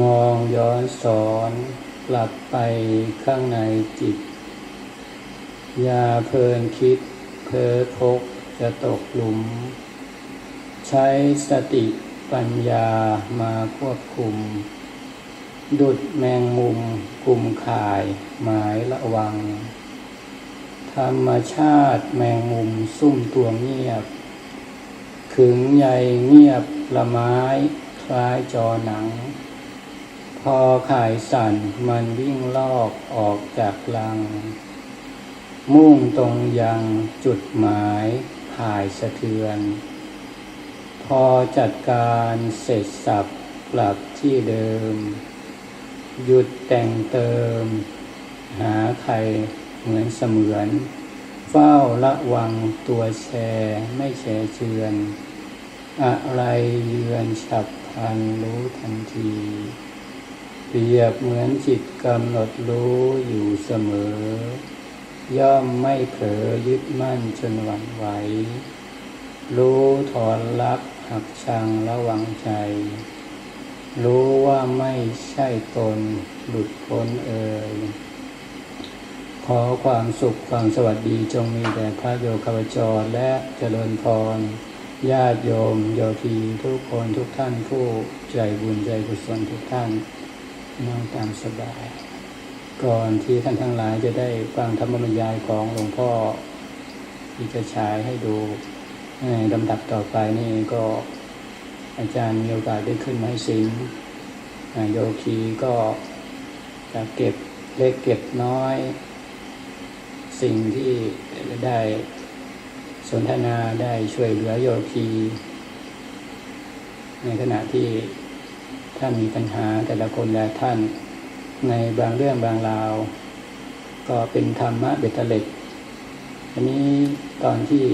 มองย้อนสอนกลับไปข้างในจิต อย่าเพลินคิดเพ้อพกจะตกหลุม ใช้สติปัญญามาควบคุม ดุดแมงมุมกลุ่มข่ายหมายระวัง ธรรมชาติแมงมุมซุ่มตัวเงียบ ขึงใยเงียบละไม้คล้ายจอหนัง พอขายสั่นมันวิ่งลอกออกจากลัง มุ่งตรงยังจุดหมายข่ายสะเทือน พอจัดการเสร็จสับกลับที่เดิม หยุดแต่งเติม หาใครเหมือนเสมือน เฝ้าระวังตัวแชร์ไม่แชร์เชือน อะไรเยือนฉับพลันรู้ทันที รียบเหมือนจิตกำหนดรู้อยู่เสมอ ย่อมไม่เผลอยึดมั่นจนหวั่นไหว รู้ถอนรับหักชังระวังใจ รู้ว่าไม่ใช่ตนหลุดพ้นเอ่ยขอความสุขความสวัสดีจงมีแด่พระโยคาวจรและเจริญพรญาติโยมโยคีทุกคนทุกท่านผู้ใจบุญใจกุศลทุกท่าน นั่งตามสบาย ก่อนที่ท่านทั้งหลายจะได้ฟังธรรมบรรยายของหลวงพ่อที่จะฉายให้ดูในลำดับต่อไปนี่ก็อาจารย์มีโอกาสได้ขึ้นมาให้สิงโยคีก็จะเก็บเล็กเก็บน้อย สิ่งที่ได้สนทนาได้ช่วยเหลือโยคี ในขณะที่ ถ้ามีปัญหาแต่ละคนและท่านในบางเรื่องบางราว ก็เป็นธรรมะเบ็ดเล็ดอันนี้ตอนที่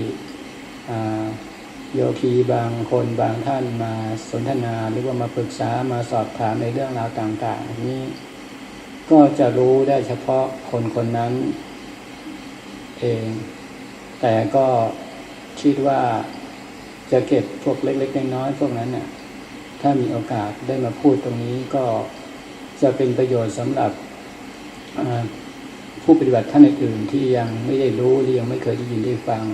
โยคีบางคนบางท่านมาสนทนาหรือว่ามาปรึกษามาสอบถามในเรื่องราวต่างๆนนี้ก็จะรู้ได้เฉพาะคนคนนั้นเอง แต่ก็คิดว่าจะเก็บพวกเล็ก ๆ น้อยๆพวกนั้นน่ะ ถ้ามีโอกาสได้มาพูดตรงนี้ก็จะเป็นประโยชน์สำหรับผู้ปฏิบัติท่านอื่นๆที่ยังไม่ได้รู้หรือยังไม่เคยได้ยินได้ฟัง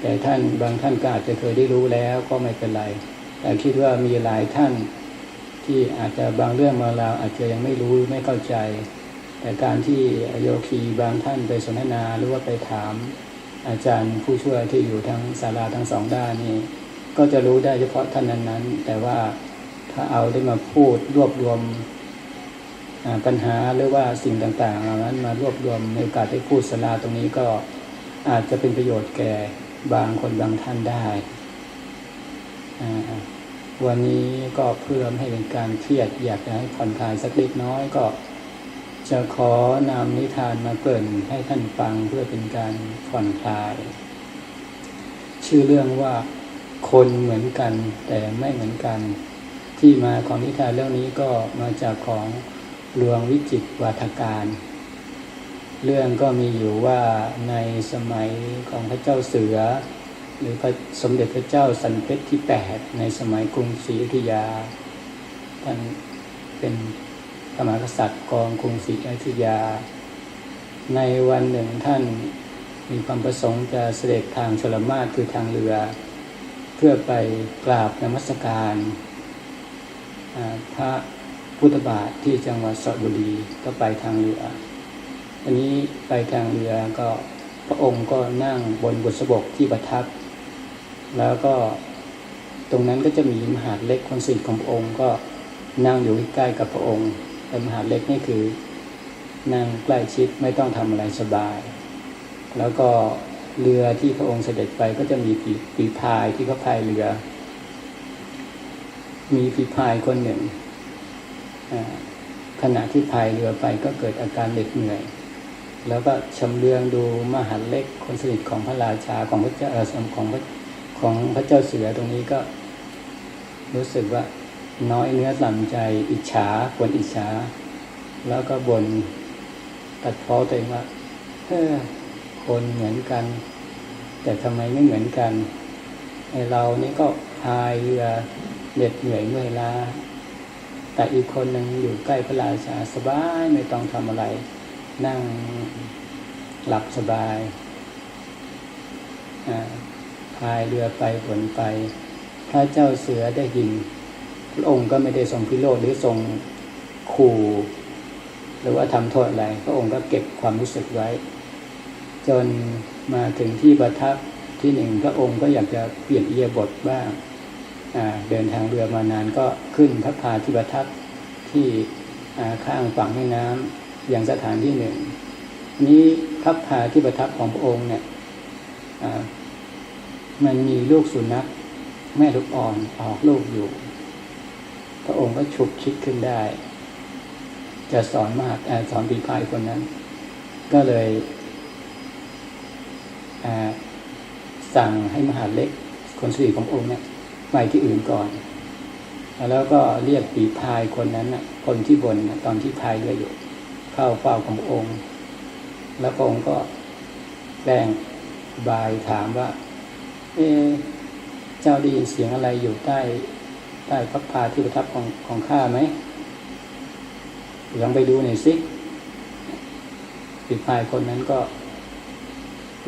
แต่ท่านบางท่านก็อาจจะเคยได้รู้แล้วก็ไม่เป็นไร แต่คิดว่ามีหลายท่านที่อาจจะบางเรื่องบางราวอาจจะยังไม่รู้ไม่เข้าใจ แต่การที่โยคีบางท่านไปสนทนาหรือว่าไปถาม อาจารย์ผู้ช่วยที่อยู่ทั้งศาลาทั้งสองด้านนี่ก็จะรู้ได้เฉพาะท่านนั้นๆ แต่ว่า ถ้าเอาได้มาพูดรวบรวมปัญหาหรือว่าสิ่งต่างๆเหล่านั้นมารวบรวมในโอกาสได้พูดศาลาตรงนี้ก็อาจจะเป็นประโยชน์แก่บางคนบางท่านได้ วันนี้ก็เพื่อไม่ให้เป็นการเครียดอยากจะให้ผ่อนคลายสักเล็กน้อยก็ จะขอนำนิทานมาเกินให้ท่านฟังเพื่อเป็นการผ่อนคลาย ชื่อเรื่องว่าคนเหมือนกันแต่ไม่เหมือนกัน ที่มาของนิทานเรื่องนี้ก็มาจากของหลวงวิจิตวาทการ เรื่องก็มีอยู่ว่าในสมัยของพระเจ้าเสือ หรือพระสมเด็จพระเจ้าสันเพชรที่แปดในสมัยกรุงศรีอยุธยาท่านเป็นพระมหากษัตริย์กองกรุงศรีอยุธยา ในวันหนึ่งท่านมีความประสงค์จะเสด็จทางชลมาศคือทางเรือ เพื่อไปกราบนมัสการ พระพุทธบาทที่จังหวัดสระบุรีก็ไปทางเรืออันนี้ไปทางเรือก็พระองค์ก็นั่งบนบุษบกที่ประทับ แล้วก็ตรงนั้นก็จะมีมหาเล็กคนสนิทของพระองค์ก็นั่งอยู่ใกล้กับพระองค์แต่มหาเล็กนี่คือนั่งใกล้ชิดไม่ต้องทำอะไรสบาย แล้วก็เรือที่พระองค์เสด็จไปก็จะมีปีปีพายที่เขาพายเรือ มีปีพายคนหนึ่ง ขณะที่พายเรือไปก็เกิดอาการเหน็ดเหนื่อย แล้วก็ชำเลืองดูมหาเล็กคนสนิทของพระราชาของพระเจ้าของพระของพระเจ้าเสือตรงนี้ก็ รู้สึกว่าน้อยเนื้อต่ำใจอิจฉาควรอิจฉา แล้วก็บนตัดพ้อตัวเองว่าเออคนเหมือนกัน แต่ทำไมไม่เหมือนกันไอเรานี่ก็พายเรือ เหน็ดเหนื่อยเมื่อยล้า แต่อีกคนหนึ่งอยู่ใกล้พระราชาสบายไม่ต้องทำอะไร นั่งหลับสบายอ่าพายเรือไปฝนไป พระเจ้าเสือได้ยิน พระองค์ก็ไม่ได้ทรงพิโรธหรือทรงขู่หรือว่าทำโทษอะไร พระองค์ก็เก็บความรู้สึกไว้ จนมาถึงที่ประทับที่หนึ่งพระองค์ก็อยากจะเปลี่ยนเอียบทบ้างอ่า เดินทางเรือมานานก็ขึ้นพระพาที่ประทับที่ข้างฝั่งแม่น้ำอย่างสถานที่หนึ่ง นี้พระพาที่ประทับของพระองค์เนี่ยมันมีลูกสุนัขแม่ลูกอ่อนออกลูกอยู่ พระองค์ก็ฉุกคิดขึ้นได้ จะสอนมหาอ่าสอนปีพายคนนั้น ก็เลยสั่งให้มหาเล็กคนสรีขององค์เนี่ย ไปที่อื่นก่อน แล้วก็เรียกปีพายคนนั้นน่ะคนที่บนนะตอนที่พายเรืออยู่ เข้าเฝ้าขององค์ แล้วองค์ก็แกล้งบายถามว่า เอเจ้าได้ยินเสียงอะไรอยู่ใต้ใต้พระพาที่ประทับของของข้าไหมลองไปดูหน่อยสิปีพายคนนั้นก็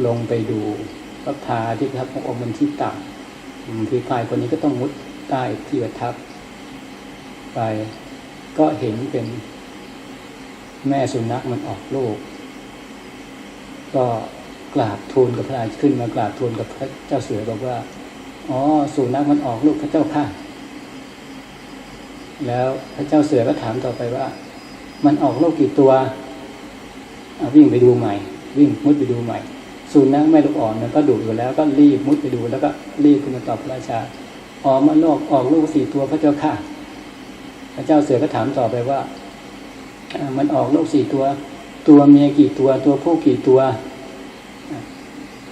ลงไปดูพระพาที่ประทับขององค์บนที่ต่ำ อืมปีพายคนนี้ก็ต้องมุดใต้ที่ประทับ ไปก็เห็นเป็นแม่สุนัขมันออกลูก ก็กราบทูลกับพระราชขึ้นมากราบทูลกับพระเจ้าเสือบอกว่า อ๋อสุนัขมันออกลูกพระเจ้าค่ะ แล้วพระเจ้าเสือก็ถามต่อไปว่า มันออกลูกกี่ตัวอะวิ่งไปดูใหม่ วิ่งมุดไปดูใหม่ สุนัขแม่ลูกอ่อนมันก็ดุอยู่แล้วก็รีบมุดไปดูแล้วก็รีบขึ้นมาตอบพระราชาอ๋อมันอกออกลูกสี่ตัวพระเจ้าค่ะ พระเจ้าเสือก็ถามต่อไปว่ามันออกลูกสี่ตัว ตัวเมียกี่ตัวตัวผู้กี่ตัว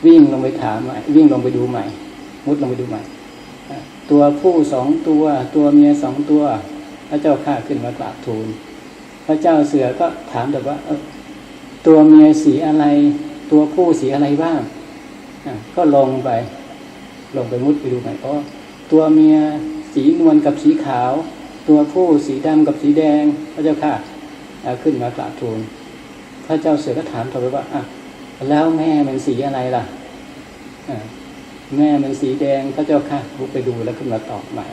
วิ่งลงไปถามใหม่วิ่งลงไปดูใหม่ มุดลงไปดูใหม่ตัวผู้สองตัว ตัวเมียสองตัว พระเจ้าข้าขึ้นมากราบทูล พระเจ้าเสือก็ถามแต่ว่าตัวเมียสีอะไร ตัวผู้สีอะไรบ้างก็ลงไป ลงไปมุดไปดูใหม่อ๋อตัวเมียสีนวลกับสีขาว ตัวผู้สีดำกับสีแดง พระเจ้าค่ะเอาขึ้นมากราบทูลพระเจ้าเสือก็ถามต่อไปว่าอะแล้วแม่มันสีอะไรล่ะแม่มันสีแดงพระเจ้าค่ะลุกไปดูแล้วขึ้นมาตอบใหม่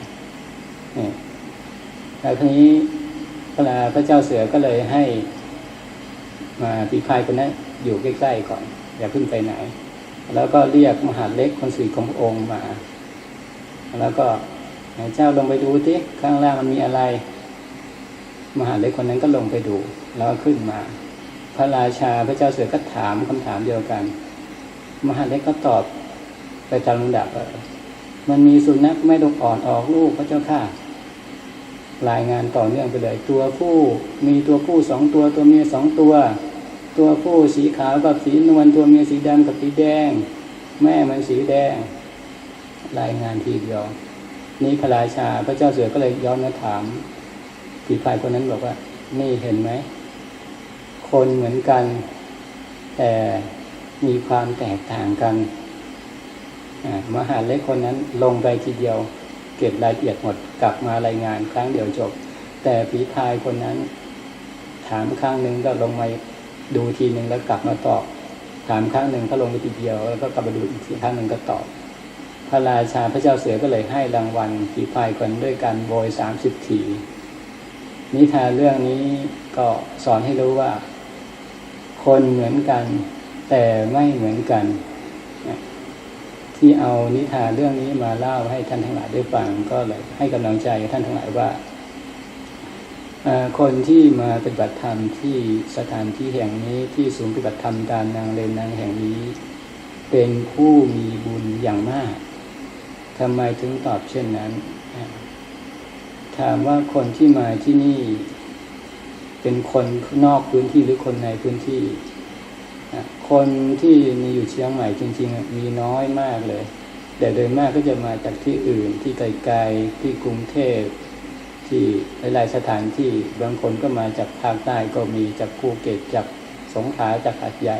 นี่แล้วทีนี้พระพระเจ้าเสือก็เลยให้ มาปีพายคนนั้น อยู่ใกล้ๆก่อน อย่าเพิ่งไปไหน แล้วก็เรียกมหาดเล็กคนสีขององค์มา แล้วก็ไหนเจ้าลงไปดูที่ข้างล่างมันมีอะไร มหาดเล็กคนนั้นก็ลงไปดู แล้วขึ้นมา พระราชาพระเจ้าเสือก็ถามคำถามเดียวกัน มหาดเล็กก็ตอบไปตามลำดับมันมีสุนัขแม่ลูกอ่อนออกลูกพระเจ้าค่ะรายงานต่อเนื่องไปเลย ตัวผู้มีตัวผู้สองตัวตัวเมียสองตัว ตัวผู้สีขาวกับสีนวลตัวเมียสีดำกับสีแดง แม่มันสีแดง รายงานทีเดียวนี่พระราชาพระเจ้าเสือก็เลยย้อนมาถามผีพายคนนั้นบอกว่า นี่เห็นไหม คนเหมือนกัน แต่มีความแตกต่างกันมหาเล็กคนนั้นลงไปทีเดียว เก็บรายละเอียดหมดกลับมารายงานครั้งเดียวจบ แต่ผีพายคนนั้น ถามครั้งหนึ่งก็ลงมา ดูทีหนึ่งแล้วกลับมาตอบ ถามครั้งหนึ่งก็ลงไปทีเดียว แล้วก็กลับมาดูอีกทีครั้งหนึ่งก็ตอบ พระราชาพระเจ้าเสือก็เลยให้รางวัลผีพายคนด้วยการโบยสามสิบทีนิทานเรื่องนี้ก็สอนให้รู้ว่า คนเหมือนกัน แต่ไม่เหมือนกัน ที่เอานิทานเรื่องนี้มาเล่าให้ท่านทั้งหลายได้ฟังก็เลยให้กำลังใจท่านทั้งหลายว่า คนที่มาปฏิบัติธรรมที่สถานที่แห่งนี้ที่ศูนย์ปฏิบัติธรรมดานนางเลนนางแห่งนี้ เป็นผู้มีบุญอย่างมากทำไมถึงตอบเช่นนั้น ถามว่าคนที่มาที่นี่ เป็นคนนอกพื้นที่หรือคนในพื้นที่ คนที่มีอยู่เชียงใหม่จริงๆ มีน้อยมากเลย แต่โดยมากก็จะมาจากที่อื่นที่ไกลๆที่กรุงเทพ ที่หลายๆสถานที่บางคนก็มาจากภาคใต้ก็มีจากภูเก็ตจากสงขลาจากหาดใหญ่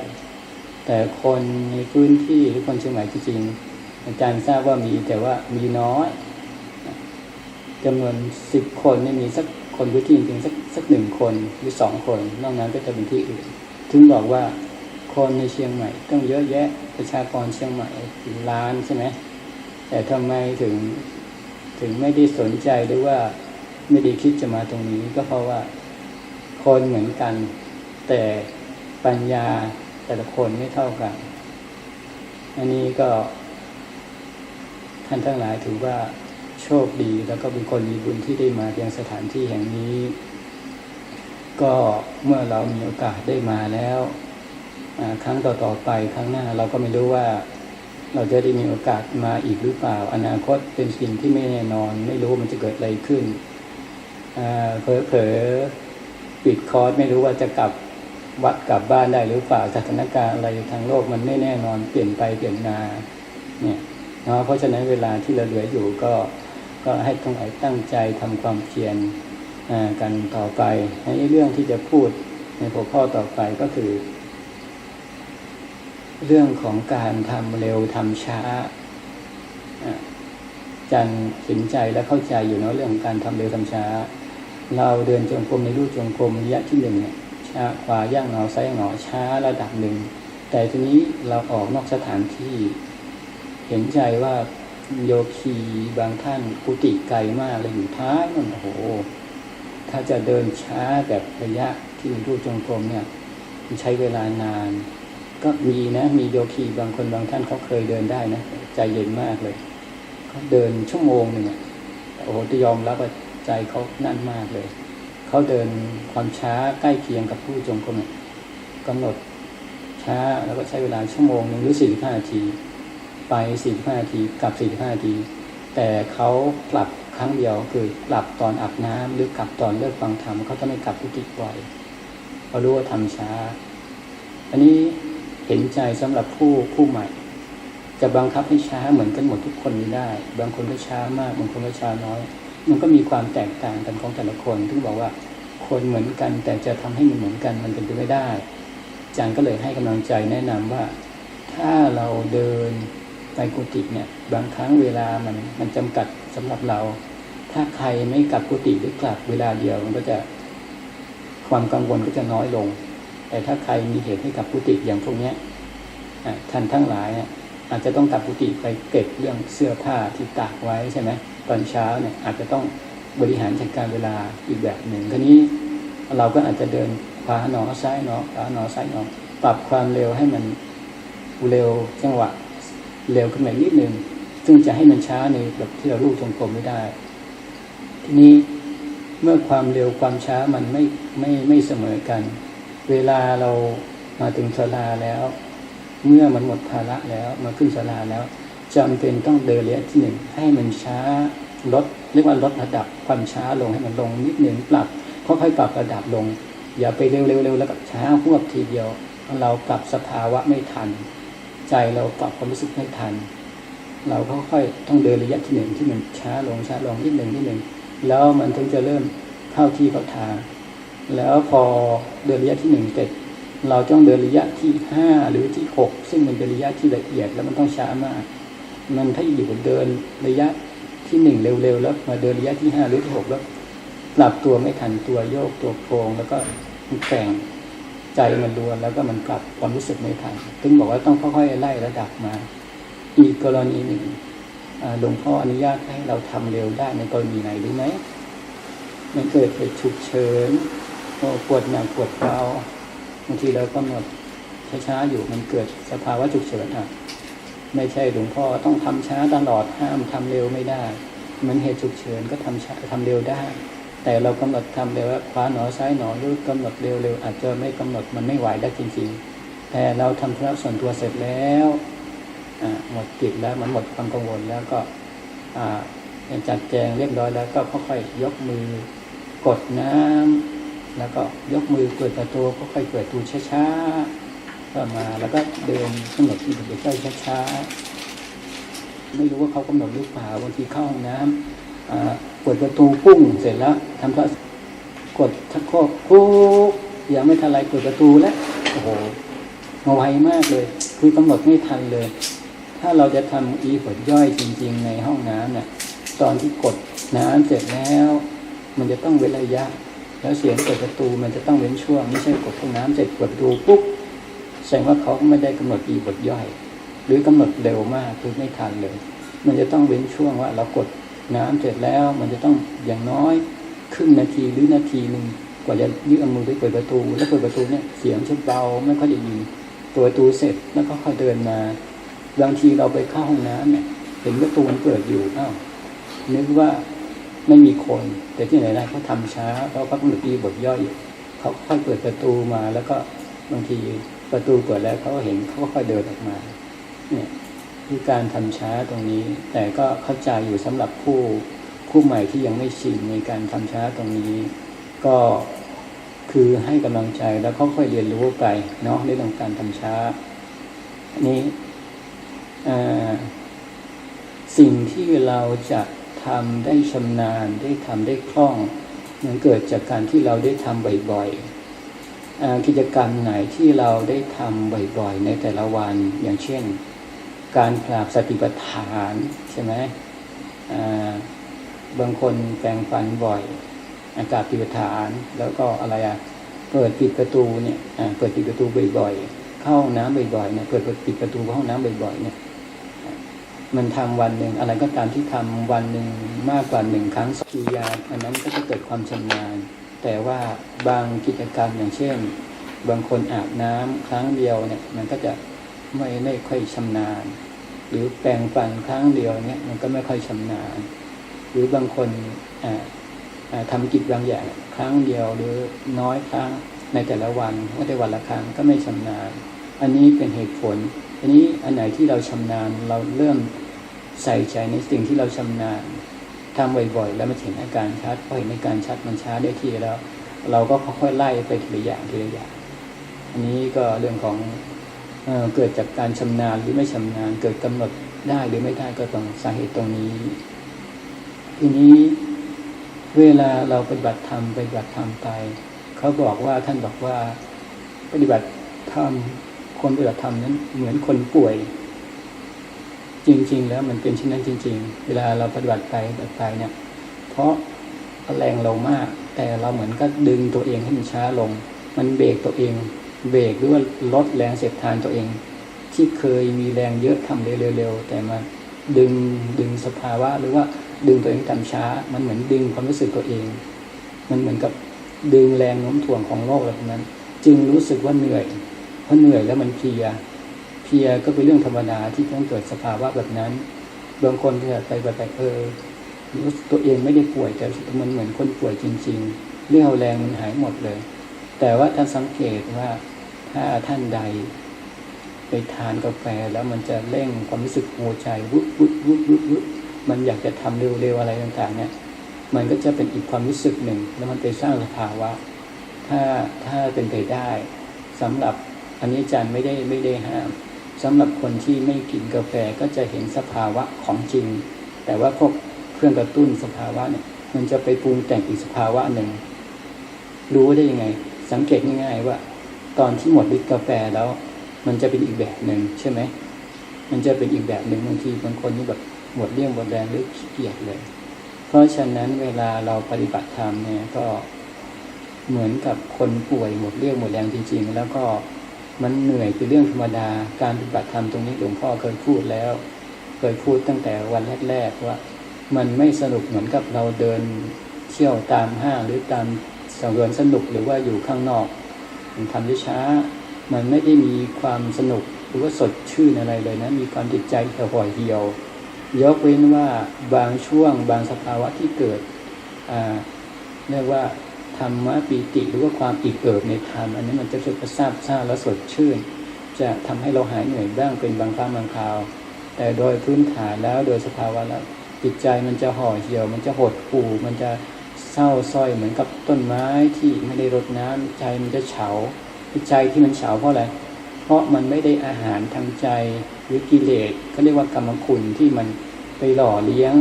แต่คนในพื้นที่หรือคนเชียงใหม่จริงๆอาจารย์ทราบว่ามีแต่ว่ามีน้อยจำนวนสิบคนไม่มีสักคนพื้นที่จริงสักสักหนึ่งคนหรือสองคน นอกนั้นก็จะเป็นที่อื่น ถึงบอกว่าคนในเชียงใหม่ต้องเยอะแยะประชากรเชียงใหม่ถึงล้านใช่ไหมแต่ทำไมถึงถึงไม่ได้สนใจหรือว่า ไม่ได้คิดจะมาตรงนี้ก็เพราะว่าคนเหมือนกัน แต่ปัญญาแต่ละคนไม่เท่ากัน อันนี้ก็ท่านทั้งหลายถือว่าโชคดีแล้วก็เป็นคนมีบุญที่ได้มายังสถานที่แห่งนี้ ก็เมื่อเรามีโอกาสได้มาแล้วครั้งต่อๆไปครั้งหน้าเราก็ไม่รู้ว่าเราจะได้มีโอกาสมาอีกหรือเปล่า อนาคตเป็นสิ่งที่ไม่แน่นอน ไม่รู้ว่ามันจะเกิดอะไรขึ้น อ่าเผลอๆปิดคอร์สไม่รู้ว่าจะกลับวัดกลับบ้านได้หรือเปล่าสถานการณ์อะไรทางโลกมันไม่แน่นอนเปลี่ยนไปเปลี่ยนมาเนี่ยเนาะเพราะฉะนั้นเวลาที่เราเหลืออยู่ก็ก็ให้ทั้งหลายตั้งใจทำความเพียรกันต่อไปในเรื่องที่จะพูดในหัวข้อต่อไปก็คือ เรื่องของการทำเร็วทำช้าจันเห็นใจและเข้าใจอยู่เนาะเรื่องของการทำเร็วทำช้า เราเดินจงกรมในรูปจงกรมระยะที่หนึ่งเนี่ยช้าขวาย่างหนอซ้ายหนอช้าระดับหนึ่ง แต่ทีนี้เราออกนอกสถานที่ เห็นใจว่าโยคีบางท่านกุฏิไกลมากเลยอยู่ท้ายนั่นโอ้โห ถ้าจะเดินช้าแบบระยะที่รูปจงกรมเนี่ยใช้เวลานาน ก็มีนะ มีโยคีบางคนบางท่านเขาเคยเดินได้นะ ใจเย็นมากเลยเขาเดินชั่วโมงหนึ่งโอ้โหจะยอมรับว่า ใจเขานั่นมากเลย เขาเดินความช้าใกล้เคียงกับผู้จงกรมเนี่ยกำหนดช้าแล้วก็ใช้เวลาชั่วโมงหนึ่งหรือสี่ห้านาที ไปสี่ห้านาทีกลับสี่ห้านาที แต่เขากลับครั้งเดียวคือกลับตอนอาบน้ำหรือกลับตอนเลิกฟังธรรมเขาจะไม่กลับกุฏิบ่อยเขารู้ว่าทำช้า อันนี้เห็นใจสำหรับผู้ผู้ใหม่ จะบังคับให้ช้าเหมือนกันหมดทุกคนไม่ได้ บางคนก็ช้ามากบางคนก็ช้าน้อย มันก็มีความแตกต่างกันของแต่ละคนถึงบอกว่าคนเหมือนกัน แต่จะทำให้มันเหมือนกันมันเป็นไปไม่ได้จารย์ก็เลยให้กำลังใจแนะนำว่า ถ้าเราเดินไปกุฏิเนี่ยบางครั้งเวลามันมันจำกัดสำหรับเรา ถ้าใครไม่กลับกุฏิหรือกลับเวลาเดียวมันก็จะความกังวลก็จะน้อยลง แต่ถ้าใครมีเหตุให้กลับกุฏิอย่างพวกนี้อะท่านทั้งหลายอาจจะต้องกลับกุฏิไปเก็บเรื่องเสื้อผ้าที่ตากไว้ใช่ไหม ตอนเช้าเนี่ยอาจจะต้องบริหารจัดการเวลาอีกแบบหนึ่งทีนี้เราก็อาจจะเดินขวาหนอซ้ายหนอขวาหนอซ้ายหนอปรับความเร็วให้มันเร็วจังหวะเร็วขึ้นมานิดนึงซึ่งจะให้มันช้าในแบบที่เราลูกจงกรมไม่ได้ ทีนี้เมื่อความเร็วความช้ามันไม่ไม่ไม่เสมอกัน เวลาเรามาถึงศาลาแล้ว เมื่อมันหมดภาระแล้วมาขึ้นศาลาแล้ว จำเป็นต้องเดินระยะที่หนึ่งให้มันช้าลดเรียกว่าลดระดับความช้าลงให้มันลงนิดหนึ่งปรับค่อยๆปรับระดับลง อย่าไปเร็วๆแล้วก็ช้าพวบทีเดียว เราปรับสภาวะไม่ทัน ใจเราปรับความรู้สึกไม่ทัน เราค่อยๆต้องเดินระยะที่หนึ่งที่มันช้าลงช้าลงนิดหนึ่งนิดหนึ่งแล้วมันถึงจะเริ่มเข้าที่เข้าทางแล้วพอเดินระยะที่หนึ่งเสร็จเราต้องเดินระยะที่ห้าหรือที่หกซึ่งมันเป็นระยะที่ละเอียดแล้วมันต้องช้ามาก มันถ้าอยู่เดินระยะที่หนึ่งเร็วๆแล้ว มาเดินระยะที่ห้าหรือที่หกแล้วปรับตัวไม่ทันตัวโยกตัวโครงแล้วก็แข่งใจมันรวนแล้วก็มันปรับความรู้สึกไม่ทันถึงบอกว่าต้องค่อยๆไล่ระดับมา อีกกรณีหนึ่งหลวงพ่ออนุญาตให้เราทำเร็วได้ในกรณีไหนรู้ไหมมันเกิดเหตุฉุกเฉินปวดหนักปวดเบาบางทีเรากำหนดช้าๆอยู่มันเกิดสภาวะฉุกเฉินอะ ไม่ใช่หลวงพ่อต้องทำช้าตลอดห้ามทำเร็วไม่ได้ เหมันเหตุฉุกเฉินก็ทำช้าทำเร็วได้ แต่เรากำหนดทำเร็วว่าขวาหนอซ้ายหนอหรือกำหนดเร็วๆอาจจะไม่กำหนดมันไม่ไหวได้จริงๆ แต่เราทำธุระส่วนตัวเสร็จแล้วหมดกิจแล้วมันหมดความกังวลแล้วก็จัดแจงเรียบร้อยแล้วก็ค่อยๆยกมือกดน้ำแล้วก็ยกมือเปิดประตูค่อยๆเปิดประตูช้าๆ ก็มาแล้วก็เดินกำหนดที่ใกล้ช้าๆไม่รู้ว่าเขากำหนดหรือเปล่าบางทีเข้าห้องน้ำอ่าเปิดประตูปุ้งเสร็จแล้วทำก็กดทักโคกปุ๊บยังไม่ทันไรเปิดประตูแล้วโอ้โหมาไวมากเลย คือกำหนดไม่ทันเลย ถ้าเราจะทำอีผลย่อยจริง ๆ ในห้องน้ำเนี่ยตอนที่กดน้ำเสร็จแล้ว มันจะต้องเว้นระยะ แล้วเสียงเปิดประตูมันจะต้องเว้นช่วงไม่ใช่กดห้องน้ำเสร็จเปิดประตูปุ๊บ แสดงว่าเขาไม่ได้กำหนดอีบทย่อย หรือกำหนดเร็วมากคือไม่ทันเลย มันจะต้องเว้นช่วงว่าเรากดน้ำเสร็จแล้ว มันจะต้องอย่างน้อยครึ่งนาทีหรือนาทีหนึ่งกว่าจะยืดเอามือไปเปิดประตู แล้วเปิดประตูเนี่ยเสียงจะเบาไม่ค่อยได้ยินเปิดประตูเสร็จแล้วก็ค่อยเดินมาบางทีเราไปเข้าห้องน้ำเนี่ยเห็นประตูมันเปิดอยู่อ้าวนึกว่าไม่มีคน แต่ที่ไหนได้เขาทำช้าเพราะเขากำหนดอีบทย่อยเขาค่อยเปิดประตูมาแล้วก็บางที ประตูเปิดแล้วเขาก็เห็นเขาก็ค่อยเดินออกมา เนี่ยคือการทำช้าตรงนี้ แต่ก็เข้าใจอยู่สำหรับผู้ผู้ใหม่ที่ยังไม่ชินในการทำช้าตรงนี้ ก็คือให้กำลังใจแล้วเขาค่อยเรียนรู้ไปเนาะในเรื่องการทำช้าอันนี้สิ่งที่เราจะทำได้ชำนาญได้ทำได้คล่อง มันเกิดจากการที่เราได้ทำบ่อยๆ กิจกรรมไหนที่เราได้ทำบ่อยๆ ในแต่ละวันอย่างเช่น การกราบสติปัฏฐานใช่ไหมบางคนแปลงฟันบ่อย อากาศปิดฐานแล้วก็อะไรอะเปิดปิดประตูเนี่ยเปิดปิดประตูบ่อยๆ เข้าห้องน้ำบ่อยๆเนี่ยเปิดปิดประตูห้องน้ำบ่อยๆ เนี่ย มันทำวันหนึ่งอะไรก็ตามที่ทำวันหนึ่งมากกว่าหนึ่งครั้งสกิยาอันนั้นก็จะเกิดความชำนาญ แต่ว่าบางกิจกรรมอย่างเช่น บางคนอาบน้ำครั้งเดียวเนี่ย มันก็จะไม่ไม่ค่อยชำนาญ หรือแปรงฟันครั้งเดียวเนี่ยมันก็ไม่ค่อยชำนาญ หรือบางคนอ่าอ่าทำกิจบางอย่างครั้งเดียวหรือน้อยครั้งในแต่ละวันไม่ได้วันละครั้งก็ไม่ชำนาญ อันนี้เป็นเหตุผล อันนี้อันไหนที่เราชำนาญเราเริ่มใส่ใจในสิ่งที่เราชำนาญ ทำบ่อยๆ แล้วมันเห็นอาการชัดพอเห็นอาการชัดมันช้าได้ทีแล้ว เราก็ค่อยๆไล่ไปทีละอย่างทีละอย่าง อันนี้ก็เรื่องของเออเกิดจากการชำนาญหรือไม่ชำนาญ เกิดกำหนดได้หรือไม่ได้ก็ต้องสาเหตุตรงนี้ ทีนี้เวลาเราปฏิบัติธรรมปฏิบัติธรรมไปเขาบอกว่าท่านบอกว่า ปฏิบัติธรรมคนปฏิบัติธรรมนั้นเหมือนคนป่วย จริง ๆ แล้วมันเป็นเช่นนั้นจริง ๆ เวลาเราปฏิบัติไปปฏิบัติไปเนี่ย เพราะแรงเรามาก แต่เราเหมือนก็ดึงตัวเองให้มันช้าลง มันเบรกตัวเอง เบรกหรือว่าลดแรงเสียดทานตัวเอง ที่เคยมีแรงเยอะทำเร็วๆแต่มาดึงดึงสภาวะ หรือว่าดึงตัวเองทำช้า มันเหมือนดึงความรู้สึกตัวเอง มันเหมือนกับดึงแรงโน้มถ่วงของโลกแบบนั้น จึงรู้สึกว่าเหนื่อยเพราะเหนื่อยแล้วมันเพลีย เพียก็เป็นเรื่องธรรมดาที่ต้องเกิดสภาวะแบบนั้น บางคนที่ไปไปเออรู้ตัวเองไม่ได้ป่วยแต่มันเหมือนคนป่วยจริง ๆ เรี่ยวแรงมันหายหมดเลย แต่ว่าท่านสังเกตว่าถ้าท่านใด ไปทานกาแฟแล้วมันจะเร่งความรู้สึกหัวใจวุบวุบวุบวุบวุบมันอยากจะทำเร็วๆอะไรต่างๆ เนี่ย มันก็จะเป็นอีกความรู้สึกหนึ่ง แล้วมันไปสร้างสภาวะ ถ้าถ้าเป็นไปได้สำหรับอันนี้อาจารย์ไม่ได้ไม่ได้ห้าม สำหรับคนที่ไม่กินกาแฟก็จะเห็นสภาวะของจริง แต่ว่าพวกเครื่องกระตุ้นสภาวะเนี่ย มันจะไปปรุงแต่งอีกสภาวะหนึ่ง รู้ได้ยังไง สังเกตง่ายๆว่า ตอนที่หมดฤทธิ์กาแฟแล้ว มันจะเป็นอีกแบบหนึ่งใช่ไหมมันจะเป็นอีกแบบหนึ่งบางทีบางคนนี่แบบหมดเรี่ยวหมดแรงหรือขี้เกียจเลย เพราะฉะนั้นเวลาเราปฏิบัติธรรมเนี่ยก็เหมือนกับคนป่วยหมดเรี่ยวหมดแรงจริง ๆ แล้วก็ มันเหนื่อยเป็นเรื่องธรรมดา การปฏิบัติธรรมตรงนี้หลวงพ่อเคยพูดแล้ว เคยพูดตั้งแต่วันแรกๆว่า มันไม่สนุกเหมือนกับเราเดินเที่ยวตามห้างหรือตามสังเวียนสนุกหรือว่าอยู่ข้างนอก มันทำได้ช้า มันไม่ได้มีความสนุกหรือว่าสดชื่นอะไรเลยนะ มีความจิตใจเหี่ยวห่อเหี่ยวยกเว้นว่าบางช่วงบางสภาวะที่เกิดเรียกว่า ธรรมะปีติหรือว่าความอิกเอิบในธรรมอันนี้มันจะรู้สึกระซาบซ่าและสดชื่น จะทำให้เราหายเหนื่อยบ้างเป็นบางครั้งบางคราว แต่โดยพื้นฐานแล้วโดยสภาวะแล้วจิตใจมันจะห่อเหี่ยว มันจะหดหู่มันจะเศร้าส้อยเหมือนกับต้นไม้ที่ไม่ได้รดน้ำใจมันจะเฉาใจที่มันเฉาเพราะอะไรเพราะมันไม่ได้อาหารทางใจหรือกิเลสเขาเรียกว่ากรรมคุณที่มันไปหล่อเลี้ยง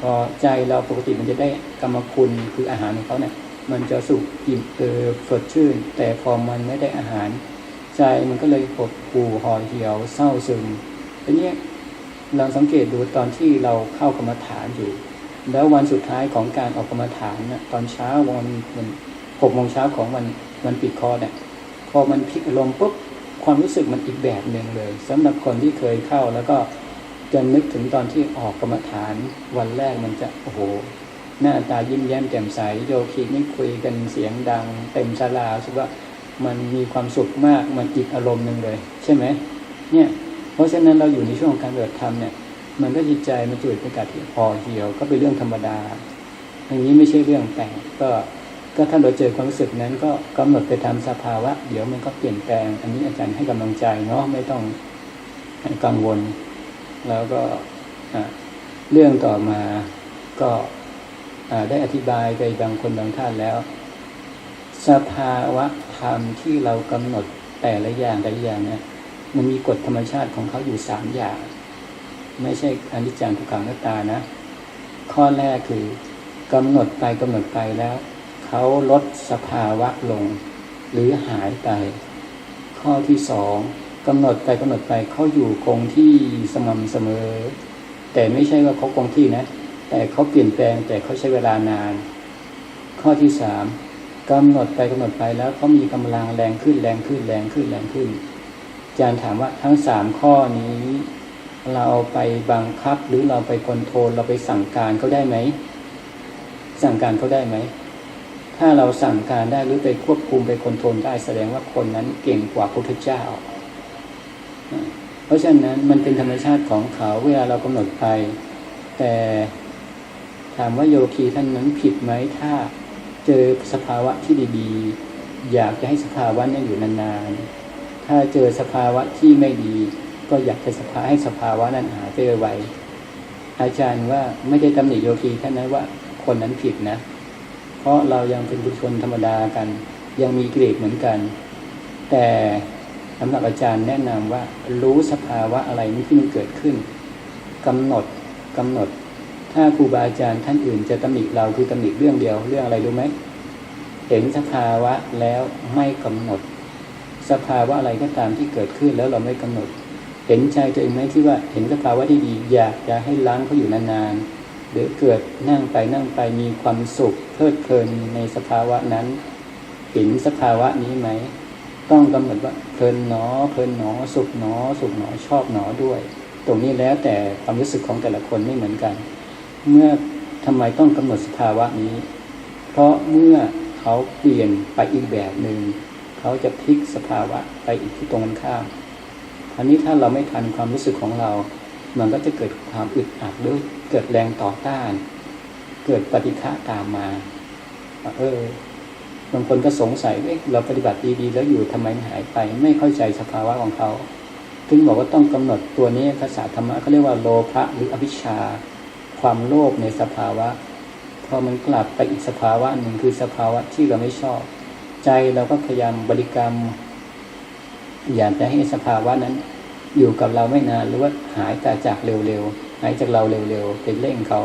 พอใจเราปกติมันจะได้กรรมคุณคืออาหารของเขาเนี่ย มันจะสุขอิ่มเออสดชื่น แต่พอมันไม่ได้อาหาร ใจมันก็เลยหดหู่ห่อเหี่ยวเศร้าซึมทีนี้ลองสังเกตดูตอนที่เราเข้ากรรมฐานอยู่ แล้ววันสุดท้ายของการออกกรรมฐานนะตอนเช้าวันมันหกโมงเช้าของวันวันปิดคอเนี่ยพอมันพลิกลมปุ๊บความรู้สึกมันอีกแบบหนึ่งเลยสำหรับคนที่เคยเข้าแล้วก็จะนึกถึงตอนที่ออกกรรมฐานวันแรกมันจะโอ้โห หน้าตายิ้มแย้มแจ่มใสโยคีนี่คุยกันเสียงดัง เต็มศาลาสึกว่ามันมีความสุขมากมันอีกอารมณ์หนึ่งเลย ใช่ไหมเนี่ยเพราะฉะนั้นเราอยู่ในช่วงของการปฏิบัติธรรมเนี่ย มันก็จิตใจมันจุดเป็นการที่พอเหี่ยวก็เป็นเรื่องธรรมดาอย่างนี้ไม่ใช่เรื่องแต่งก็ก็ถ้าเราเจอความรู้สึกนั้นก็กำหนดไปทำสภาวะ เดี๋ยวมันก็เปลี่ยนแปลง อันนี้อาจารย์ให้กำลังใจเนาะไม่ต้องกังวล แล้วก็เรื่องต่อมาก็ ได้อธิบายไปบางคนบางท่านแล้ว สภาวะธรรมที่เรากำหนดแต่ละอย่างแต่ละอย่างเนี่ยมันมีกฎธรรมชาติของเขาอยู่สามอย่าง ไม่ใช่อนิจจังทุกขังน้าตานะ ข้อแรกคือกำหนดไปกำหนดไปแล้ว เขาลดสภาวะลง หรือหายไป ข้อที่สองกำหนดไปกำหนดไปเขาอยู่คงที่สม่ำเสมอ แต่ไม่ใช่ว่าเขาคงที่นะ แต่เขาเปลี่ยนแปลงแต่เขาใช้เวลานาน ข้อที่สามกำหนดไปกำหนดไปแล้วเขามีกำลังแรงขึ้นแรงขึ้นแรงขึ้นแรงขึ้นอาจารย์ถามว่าทั้งสามข้อนี้ เราไปบังคับหรือเราไปคอนโทรลเราไปสั่งการเขาได้ไหม สั่งการเขาได้ไหม ถ้าเราสั่งการได้หรือไปควบคุมไปคอนโทรลได้แสดงว่าคนนั้นเก่งกว่าพระพุทธเจ้า เพราะฉะนั้นมันเป็นธรรมชาติของเขาเวลาเรากำหนดไป แต่ ถามว่าโยคีท่านนั้นผิดไหมถ้าเจอสภาวะที่ดีๆ อยากจะให้สภาวะนี้นอยู่นานๆ ถ้าเจอสภาวะที่ไม่ดี ก็อยากจะสภาให้สภาวะนั้นหายไปไวอาจารย์ว่าไม่ได้ตำหนิโยคีท่านนั้นว่าคนนั้นผิดนะ เพราะเรายังเป็นบุคคลธรรมดากัน ยังมีกิเลสเหมือนกัน แต่สำหรับอาจารย์แนะนำว่ารู้สภาวะอะไรที่มันเกิดขึ้นกำหนดกำหนด ถ้าครูบาอาจารย์ท่านอื่นจะตำหนิเราคือตำหนิเรื่องเดียวเรื่องอะไรรู้ไหมเห็นสภาวะแล้วไม่กำหนด สภาวะอะไรก็ตามที่เกิดขึ้นแล้วเราไม่กำหนด เห็นใจตัวเองไหมที่ว่าเห็นสภาวะที่ดีอยากจะให้ล้างเขาอยู่นานๆหรือเกิดนั่งไปนั่งไปมีความสุขเพลิดเพลินในสภาวะนั้นเห็นสภาวะนี้ไหมต้องกำหนดว่าเพลินหนอเพลินหนอสุขหนอ สุขหนอชอบหนอด้วย ตรงนี้แล้วแต่ความรู้สึกของแต่ละคนไม่เหมือนกัน เมื่อทำไมต้องกำหนดสภาวะนี้ เพราะเมื่อเขาเปลี่ยนไปอีกแบบหนึ่งเขาจะพลิกสภาวะไปอีกที่ตรงกันข้ามอันนี้ถ้าเราไม่ทันความรู้สึกของเรา มันก็จะเกิดความอึดอัดหรือเกิดแรงต่อต้าน เกิดปฏิฆะตามมาเออบางคนก็สงสัยเอ๊ะเราปฏิบัติดีๆแล้วอยู่ทำไมหายไป ไม่เข้าใจสภาวะของเขาถึงบอกว่าต้องกำหนดตัวนี้ภาษาธรรมะเขาเรียกว่าโลภะหรืออภิชา ความโลภในสภาวะ พอมันกลับไปอีกสภาวะหนึ่งคือสภาวะที่เราไม่ชอบ ใจเราก็พยายามบริกรรม อยากจะให้สภาวะนั้น อยู่กับเราไม่นานหรือว่าหายแต่จากเร็วๆหายจากเราเร็วๆไปเร่งเขา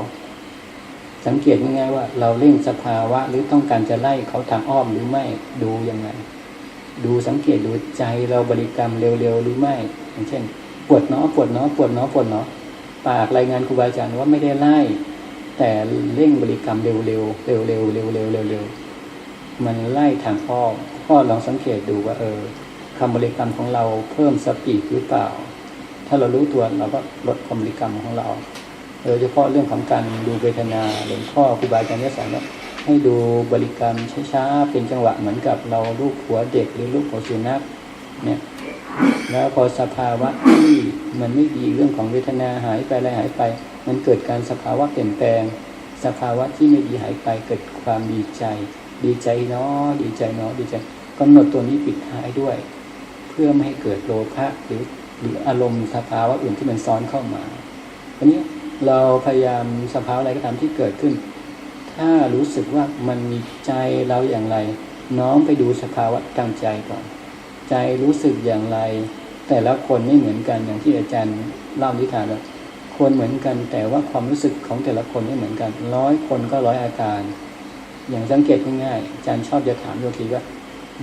สังเกตง่ายๆว่า เราเร่งสภาวะหรือต้องการจะไล่เขาทางอ้อมหรือไม่ดูยังไงดูสังเกตดูใจเราบริกรรมเร็วๆหรือไม่อย่างเช่น ปวดเนาะปวดเนาะปวดเนาะปวดเนาะ ปากรายงานครูบาอาจารย์ว่าไม่ได้ไล่ แต่เร่งบริกรรมเร็วๆเร็วๆเร็วๆเร็วๆเร็วๆมันไล่ทางอ้อมพ่อลองสังเกตดูว่าเออคำบริกรรมของเราเพิ่มสปีดหรือเปล่า ถ้าเรารู้ตัวเราก็ลดคำบริกรรมของเราโดยเฉพาะเรื่องของการดูเวทนาหลวงพ่อครูบาอาจารย์เนี่ยสอนว่าให้ดูบริกรรมช้าๆเป็นจังหวะเหมือนกับเราลูกหัวเด็กหรือลูกหัวสุนัขเนี่ย แล้วพอสภาวะที่มันไม่ดีเรื่องของเวทนาหายไปอะไรหายไป มันเกิดการสภาวะเปลี่ยนแปลง สภาวะที่ไม่ดีหายไปเกิดความดีใจ ดีใจเนาะดีใจเนาะดีใจกำหนดตัวนี้ปิดท้ายด้วย เพื่อไม่ให้เกิดโลภะหรือหรืออารมณ์สภาวะอื่นที่มันซ้อนเข้ามาอันนี้เราพยายามสภาวะอะไรก็ตามที่เกิดขึ้น ถ้ารู้สึกว่ามันมีใจเราอย่างไร น้อมไปดูสภาวะกลางใจก่อน ใจรู้สึกอย่างไร แต่ละคนไม่เหมือนกันอย่างที่อาจารย์เล่านิทานว่าคนเหมือนกัน แต่ว่าความรู้สึกของแต่ละคนไม่เหมือนกันร้อยคนก็ร้อยอาการ อย่างสังเกตง่ายๆอาจารย์ชอบจะถามโยคีว่า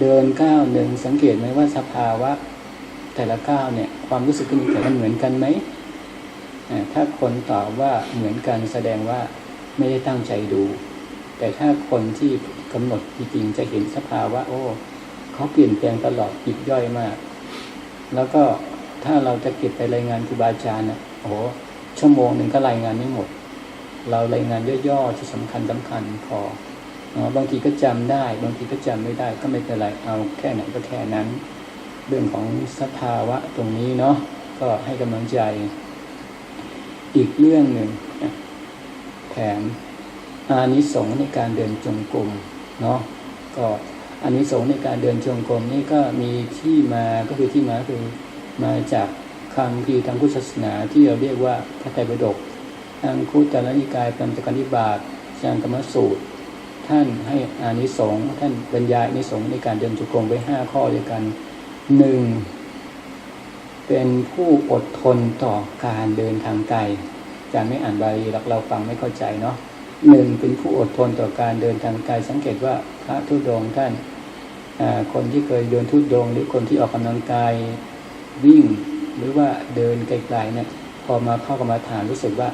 เดินก้าวหนึ่งสังเกตไหมว่าสภาวะแต่ละก้าวเนี่ยความรู้สึกที่มันเกิดมันเหมือนกันไหมอ่าถ้าคนตอบว่าเหมือนกันแสดงว่าไม่ได้ตั้งใจดู แต่ถ้าคนที่กำหนดจริงๆจะเห็นสภาวะโอ้ เขาเปลี่ยนแปลงตลอดยิบย่อยมาก แล้วก็ถ้าเราจะเก็บไปรายงานครูบาอาจารย์นะโอ้โหชั่วโมงหนึ่งก็รายงานไม่หมด เรารายงานย่อๆที่สำคัญสำคัญพอบางทีก็จำได้ บางทีก็จำไม่ได้ก็ไม่เป็นไรเอาแค่ไหนก็แค่นั้น เรื่องของสภาวะตรงนี้เนาะก็ให้กำลังใจอีกเรื่องหนึ่งแถมอานิสงส์ในการเดินจงกรมเนาะก็ อานิสงส์ในการเดินจงกรมนี่ก็มีที่มาก็คือที่มาคือมาจากคำพีทางพุทธศาสนาที่เราเรียกว่าพระไตรปิฎกทางคุตตรนิกายปัญจกนิบาตจางกรรมสูตร ท่านให้อานิสงส์ท่านบรรยายอานิสงส์ในการเดินจงกรมไว้ห้าข้อด้วยกันหนึ่งเป็นผู้อดทนต่อการเดินทางไกลอาจารย์ไม่อ่านบาลีหรอกเราฟังไม่เข้าใจเนาะ หนึ่งเป็นผู้อดทนต่อการเดินทางไกลสังเกตว่าพระทุดงค์ท่านคนที่เคยเดินทุดงค์หรือคนที่ออกกำลังกายวิ่ง หรือว่าเดินไกลๆเนี่ยพอมาเข้ากรรมาฐานรู้สึกว่า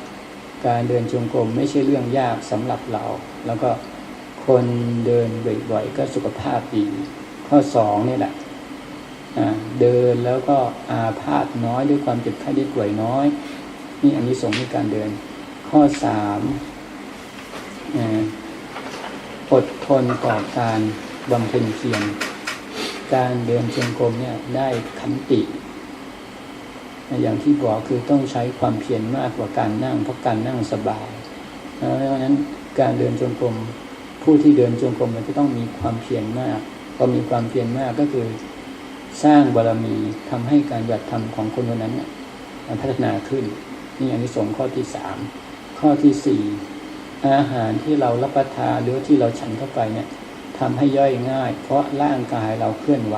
การเดินจงกรมไม่ใช่เรื่องยากสำหรับเรา แล้วก็คนเดินบ่อยๆก็สุขภาพดี ข้อสองนี่แหละเดินแล้วก็อาพาธน้อยด้วยความเจ็บไข้ได้ป่วยน้อย นี่อันนี้สงในการเดิน ข้อสาม อดทนต่อการบำเพ็ญเพียรการเดินจงกรมเนี่ยได้ขันติอย่างที่บอกคือต้องใช้ความเพียรมากกว่าการนั่งเพราะการนั่งสบายเพราะฉะนั้นการเดินจงกรมผู้ที่เดินจงกรมมันจะต้องมีความเพียรมากพอมีความเพียรมากก็คือ สร้างบารมีทำให้การบัติธรรมของคนคนนั้นน่ะมันพัฒนาขึ้น นี่อันนี้สงข้อที่สามข้อที่สี่ อาหารที่เรารับประทานหรือที่เราฉันเข้าไปเนี่ยทำให้ย่อยง่าย เพราะร่างกายเราเคลื่อนไหว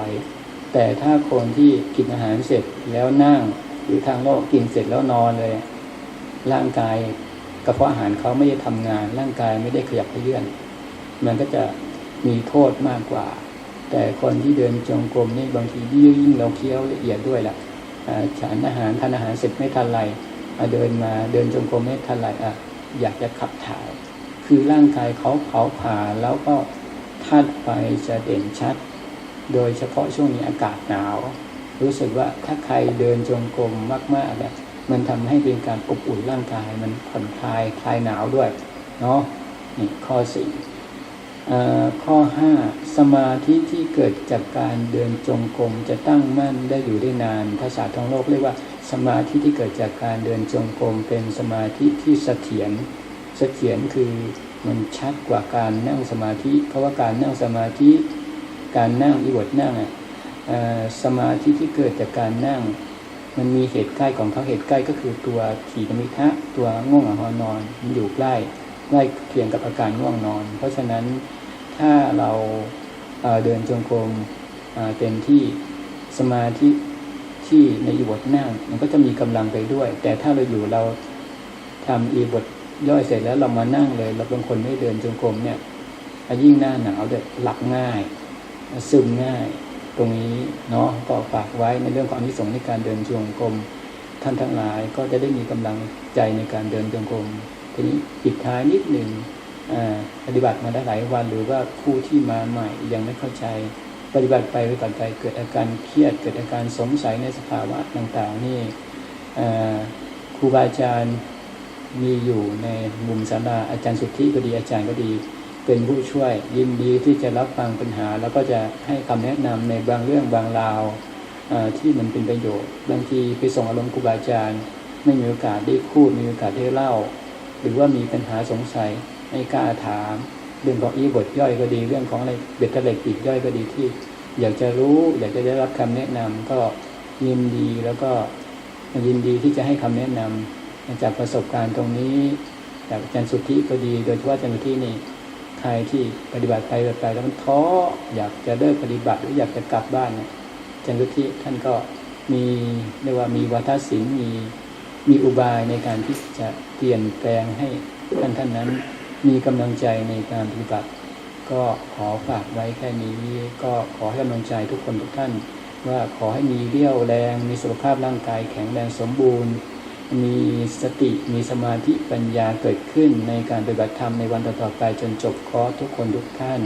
แต่ถ้าคนที่กินอาหารเสร็จแล้วนั่ง หรือทางโลกกินเสร็จแล้วนอนเลย ร่างกายกระเพาะอาหารเขาไม่ได้ทำงาน ร่างกายไม่ได้ขยับเขยื่อน มันก็จะมีโทษมากกว่า แต่คนที่เดินจงกรมนี่บางทียิ่งเราเคี้ยวละเอียดด้วยล่ะฉันอาหารทานอาหารเสร็จไม่ทันไรเดินมาเดินจงกรมไม่ทันไรอะ อยากจะขับถ่าย คือร่างกายเขาเผาผลาญแล้วก็ธาตุไฟจะเด่นชัด โดยเฉพาะช่วงนี้อากาศหนาว รู้สึกว่าถ้าใครเดินจงกรมมากๆแบบมันทำให้เป็นการอบอุ่นร่างกายมันผ่อนคลายคลายหนาวด้วยเนาะนี่ข้อสี่ข้อห้าสมาธิที่เกิดจากการเดินจงกรมจะตั้งมั่นได้อยู่ได้นาน ภาษาท้องโลกเรียกว่า สมาธิที่เกิดจากการเดินจงกรมเป็นสมาธิที่เสถียรเสถียรคือมันชัดกว่าการนั่งสมาธิ เพราะว่าการนั่งสมาธิ การนั่งอิบทนั่งอะสมาธิที่เกิดจากการนั่ง มันมีเหตุใกล้ของเขาเหตุใกล้ก็คือตัวขีตมิทะตัวง่วงหอนอนมันอยู่ใกล้ใกล้เคียงกับอาการง่วงนอน เพราะฉะนั้นถ้าเราเดินจงกรมเต็มที่สมาธิ ที่ในอิบทนั่งมันก็จะมีกำลังไปด้วย แต่ถ้าเราอยู่เราทำอีบทย่อยเสร็จแล้วเรามานั่งเลย เราเป็นคนไม่เดินจงกรมเนี่ยยิ่งหน้าหนาวเด็ดหลับง่าย ซึมง่าย ตรงนี้เนาะก็ฝากไว้ในเรื่องของนิสงในการเดินจงกรมท่านทั้งหลายก็จะได้มีกำลังใจในการเดินจงกรมทีนี้ปิดท้ายนิดหนึ่งปฏิบัติมาได้หลายวันหรือว่าผู้ที่มาใหม่ยังไม่เข้าใจ ปฏิบัติไปไปต่อใจเกิดอาการเครียดเกิดอาการสงสัยในสภาวะต่างๆนี่ครูบาอาจารย์มีอยู่ในมุมศาลาอาจารย์สุทธิก็ดีอาจารย์ก็ดี เป็นผู้ช่วยยินดีที่จะรับฟังปัญหา แล้วก็จะให้คำแนะนำในบางเรื่องบางราวที่มันเป็นประโยชน์บางทีไปส่งอารมณ์ครูบาอาจารย์ไม่มีโอกาสได้พูดมีโอกาสได้เล่า หรือว่ามีปัญหาสงสัยให้กล้าถาม รื่องของอีบทย่อยก็ดี เรื่องของอะไรเบ็ดเตล็กอีกย่อยก็ดีที่ อยากจะรู้ อยากจะได้รับคำแนะนำก็ยินดีแล้วก็ยินดีที่จะให้คำแนะนำจากประสบการณ์ตรงนี้จากอาจารย์สุทธิก็ดี โดยเฉพาะอาจารย์สุทธินี่ใครที่ปฏิบัติไปไปแล้วมันท้ออยากจะเลิกปฏิบัติหรืออยากจะกลับบ้านเนี่ยอาจารย์สุทธิท่านก็มีเรียกว่ามีวัฒนศิลป์มีมีอุบายในการที่จะเปลี่ยนแปลงให้ท่านท่านนั้น มีกำลังใจในการปฏิบัติ ก็ขอฝากไว้แค่นี้ ก็ขอให้กำลังใจทุกคนทุกท่าน ว่าขอให้มีเรี่ยวแรง มีสุขภาพร่างกายแข็งแรงสมบูรณ์ มีสติมีสมาธิปัญญาเกิดขึ้นในการปฏิบัติธรรมในวันต่อๆไปจนจบคอร์สทุกคนทุกท่าน